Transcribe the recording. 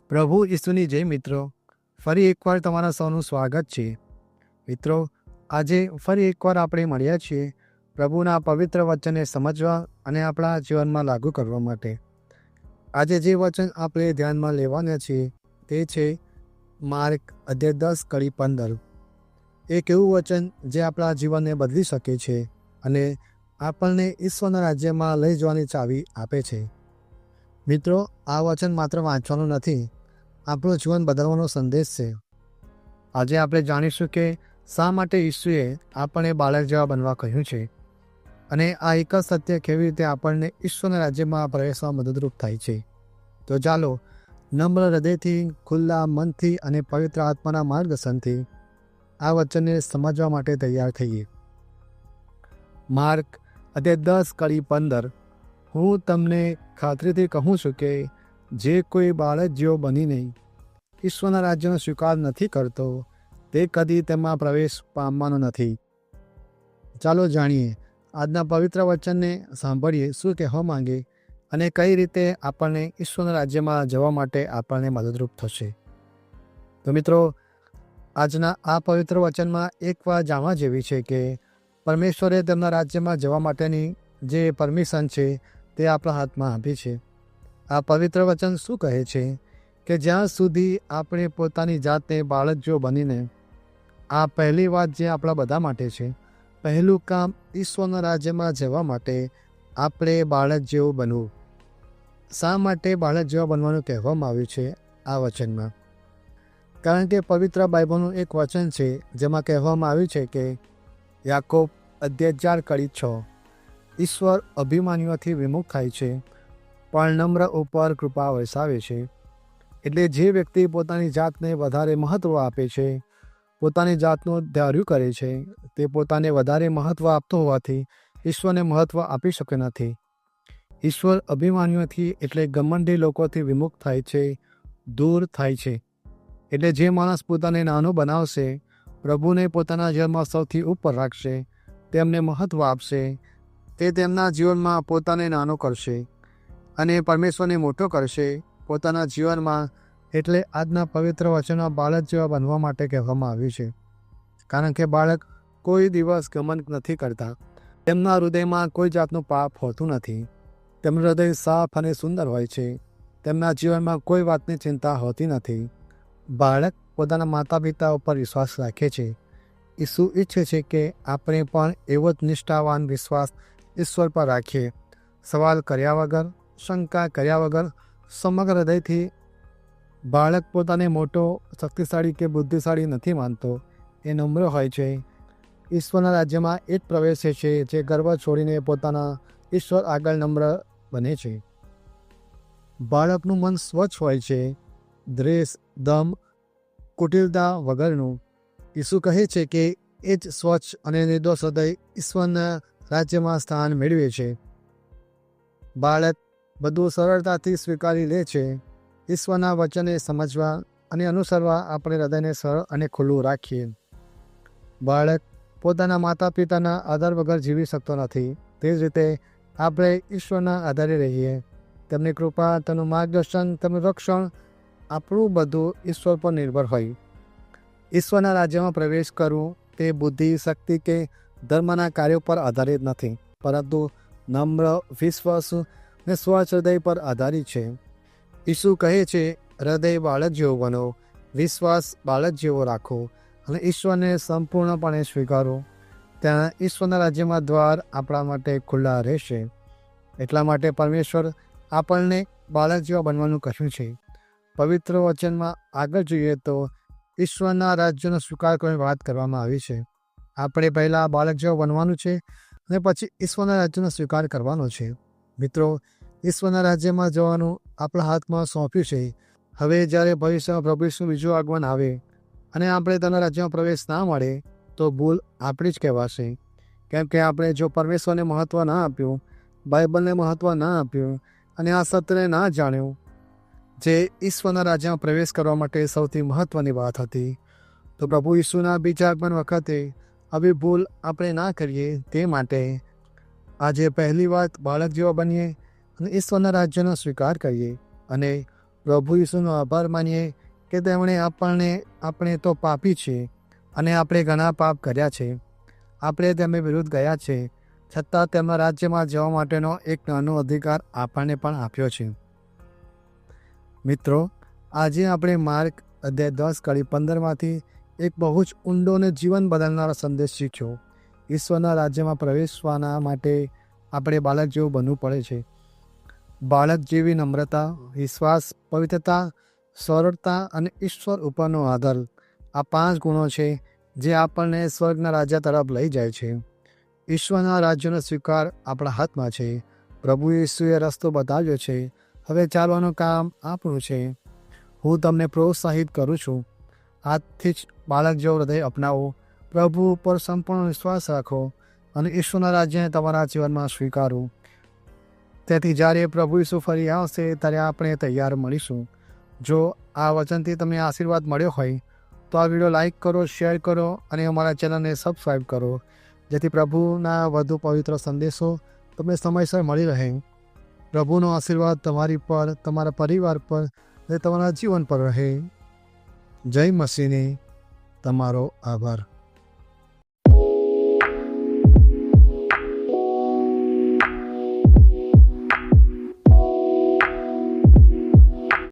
પ્રભુ ઈસુની જય મિત્રો, ફરી એકવાર તમારા સૌનું સ્વાગત છે. મિત્રો, આજે ફરી એકવાર આપણે મળ્યા છીએ પ્રભુના પવિત્ર વચનને સમજવા અને આપણા જીવનમાં લાગુ કરવા માટે. આજે જે વચન આપણે ધ્યાનમાં લેવાના છીએ તે છે માર્ક અધ્યાય દસ કડી પંદર. એક એવું વચન જે આપણા જીવનને બદલી શકે છે અને આપણને ઈશ્વરના રાજ્યમાં લઈ જવાની ચાવી આપે છે. મિત્રો, આ વચન માત્ર વાંચવાનું નથી, આપણું જીવન બદલવાનો સંદેશ છે. આજે આપણે જાણીશું કે શા માટે ઈસુએ આપણને બાળક જેવા બનવા કહ્યું છે અને આ એક જ સત્ય કેવી રીતે આપણને ઈશ્વરના રાજ્યમાં પ્રવેશવા મદદરૂપ થાય છે. તો ચાલો, નમ્ર હૃદયથી, ખુલ્લા મનથી અને પવિત્ર આત્માના માર્ગદર્શનથી આ વચનને સમજવા માટે તૈયાર થઈએ. માર્ક, અધ્યાય દસ, કડી પંદર. હું તમને ખાતરીથી કહું છું કે જે કોઈ બાળક જેવો બનીને ઈશ્વરના રાજ્યનો સ્વીકાર નથી કરતો, તે કદી તેમાં પ્રવેશ પામવાનો નથી. ચાલો જાણીએ, આજના પવિત્ર વચનને સાંભળીએ, શું કહેવા માંગે અને કઈ રીતે આપણને ઈશ્વરના રાજ્યમાં જવા માટે આપણને મદદરૂપ થશે. તો મિત્રો, આજના આ પવિત્ર વચનમાં એક વાત જાણવા જેવી છે કે પરમેશ્વરે તેમના રાજ્યમાં જવા માટેની જે પરમિશન છે તે આપણા હાથમાં આપી છે. આ પવિત્ર વચન શું કહે છે? કે જ્યાં સુધી આપણે પોતાની જાતને બાળક જો બનીને આ પહેલી વાત જે આપણા બધા માટે છે, પહેલું કામ ઈશ્વરના રાજ્યમાં જવા માટે આપણે બાળક જેવું બનવું. શા માટે બાળક જેવા બનવાનું કહેવામાં આવ્યું છે આ વચનમાં? કારણ કે પવિત્ર બાઇબલનું એક વચન છે, જેમાં કહેવામાં આવ્યું છે કે યાકોબ અધ્યાય કરી છ. ઈશ્વર અભિમાનીઓથી વિમુખ થાય છે, પણ નમ્ર ઉપર કૃપા વરસાવે છે. એટલે જે વ્યક્તિ પોતાની જાતને વધારે મહત્ત્વ આપે છે, પોતાની જાતનું ધાર્યું કરે છે, તે પોતાને વધારે મહત્ત્વ આપતો હોવાથી ઈશ્વરને મહત્ત્વ આપી શકે નથી. ઈશ્વર અભિમાનીઓથી એટલે ગમંડી લોકોથી વિમુખ થાય છે, દૂર થાય છે. એટલે જે માણસ પોતાને નાનો બનાવશે, પ્રભુને પોતાના જીવનમાં સૌથી ઉપર રાખશે, તેમને મહત્ત્વ આપશે તે તેમના જીવનમાં પોતાને નાનો કરશે અને પરમેશ્વરને મોટો કરશે પોતાના જીવનમાં એટલે આજના પવિત્ર વચનો બાળક જેવા બનવા માટે કહેવામાં આવ્યું છે. કારણ કે બાળક કોઈ દિવસ ગમન નથી કરતા. તેમના હૃદયમાં કોઈ જાતનું પાપ હોતું નથી. તેમનું હૃદય સાફ અને સુંદર હોય છે. તેમના જીવનમાં કોઈ વાતની ચિંતા હોતી નથી. બાળક પોતાના માતા પિતા ઉપર વિશ્વાસ રાખે છે. ઈસુ ઈચ્છે છે કે આપણે પણ એવો જ નિષ્ઠાવાન વિશ્વાસ ઈશ્વર પર રાખીએ સવાલ કર્યા વગર, શંકા કર્યા વગર, સમગ્ર હૃદયથી બાળક પોતાને મોટો, શક્તિશાળી કે બુદ્ધિશાળી નથી માનતો. એ નમ્ર હોય છે. ઈશ્વરના રાજ્યમાં એ જ પ્રવેશે છે જે ગર્વ છોડીને પોતાના ઈશ્વર આગળ નમ્ર બને છે. બાળકનું મન સ્વચ્છ હોય છે. દ્રેષ દમ, કુટિલતા વગરનું. ઈસુ કહે છે કે એ જ સ્વચ્છ અને નિર્દોષ હૃદય ઈશ્વરના રાજ્યમાં સ્થાન મેળવે છે. બાળક બધું સરળતાથી સ્વીકારી લે છે. ઈશ્વરના વચને સમજવા અને અનુસરવા આપણે હૃદયને સરળ અને ખુલ્લું રાખીએ. બાળક પોતાના માતા પિતાના આધાર વગર જીવી શકતો નથી. તે જ રીતે આપણે ઈશ્વરના આધારે રહીએ. તેમની કૃપા તેમનું માર્ગદર્શન તેમનું રક્ષણ આપણું બધું ઈશ્વર પર નિર્ભર હોય. ઈશ્વરના રાજ્યમાં પ્રવેશ કરવું તે બુદ્ધિ, શક્તિ કે ધર્મના કાર્યો પર આધારિત નથી, પરંતુ નમ્ર વિશ્વાસ ને સ્વચ્છ હૃદય પર આધારિત છે. ઈસુ કહે છે, હૃદય બાળક જેવો બનો, વિશ્વાસ બાળક જેવો રાખો અને ઈશ્વરને સંપૂર્ણપણે સ્વીકારો. ત્યાં ઈશ્વરના રાજ્યમાં દ્વાર આપણા માટે ખુલ્લા રહેશે. એટલા માટે પરમેશ્વર આપણને બાળક જેવા બનવાનું કહ્યું છે. પવિત્ર વચનમાં આગળ જોઈએ તો ઈશ્વરના રાજ્યનો સ્વીકાર કરવાની વાત કરવામાં આવી છે. આપણે પહેલાં બાળક જેવા બનવાનું છે અને પછી ઈશ્વરના રાજ્યનો સ્વીકાર કરવાનો છે. મિત્રો, ઈશ્વરના રાજ્યમાં જવાનું આપણા હાથમાં સોંપ્યું છે. હવે જ્યારે ભવિષ્યમાં પ્રભુનું બીજું આગમન આવે અને આપણે તેના રાજ્યમાં પ્રવેશ ના મળે, તો ભૂલ આપણી જ કહેવાશે. કેમ કે આપણે જો પરમેશ્વરને મહત્ત્વ ના આપ્યું, બાઇબલને મહત્ત્વ ના આપ્યું અને આ સત્યને ના જાણ્યું, જે ઈશ્વરના રાજ્યમાં પ્રવેશ કરવા માટે સૌથી મહત્ત્વની વાત હતી, તો પ્રભુ ઈસુના બીજા આગમન વખતે આવી ભૂલ આપણે ના કરીએ તે માટે આજે પહેલી વાત બાળક જેવા બનીએ અને ઈશ્વરના રાજ્યનો સ્વીકાર કરીએ. અને પ્રભુ ઈસુનો આભાર માનીએ કે તેમણે આપણને, આપણે તો પાપી છે અને આપણે ઘણા પાપ કર્યા છે. આપણે તેમની વિરુદ્ધ ગયા છે. છતાં તેમના રાજ્યમાં જવા માટેનો એક નાનો અધિકાર આપણને પણ આપ્યો છે. મિત્રો, આજે આપણે માર્ગ અધ્યાય દસ, કડી પંદરમાંથી એક બહુ જ ઊંડો અને જીવન બદલનારો સંદેશ શીખ્યો. ઈશ્વરના રાજ્યમાં પ્રવેશવાના માટે આપણે બાળક જેવું બનવું પડે છે. બાળક જેવી નમ્રતા, વિશ્વાસ, પવિત્રતા, સરળતા અને ઈશ્વર ઉપરનો આદર આ પાંચ ગુણો છે જે આપણને સ્વર્ગના રાજ્ય તરફ લઈ જાય છે. ઈશ્વરના રાજ્યનો સ્વીકાર આપણા હાથમાં છે. પ્રભુ ઈસુએ રસ્તો બતાવ્યો છે. હવે ચાલવાનું કામ આપણું છે. હું તમને પ્રોત્સાહિત કરું છું. આજથી જ બાળક જેવો હૃદય અપનાવો, પ્રભુ ઉપર સંપૂર્ણ વિશ્વાસ રાખો અને ઈશ્વરના રાજ્યને તમારા જીવનમાં સ્વીકારો. તેથી જ્યારે પ્રભુ ઈસુ ફરી આવશે, ત્યારે આપણે તૈયાર મળીશું. જો આ વચનથી તમને આશીર્વાદ મળ્યો હોય, તો આ વીડિયો લાઇક કરો, શેર કરો અને અમારા ચેનલને સબસ્ક્રાઈબ કરો. જેથી પ્રભુના વધુ પવિત્ર સંદેશો તમને સમયસર મળી રહે. પ્રભુનો આશીર્વાદ તમારી પર, તમારા પરિવાર પર અને તમારા જીવન પર રહે. જય મસીને તમારો આભાર.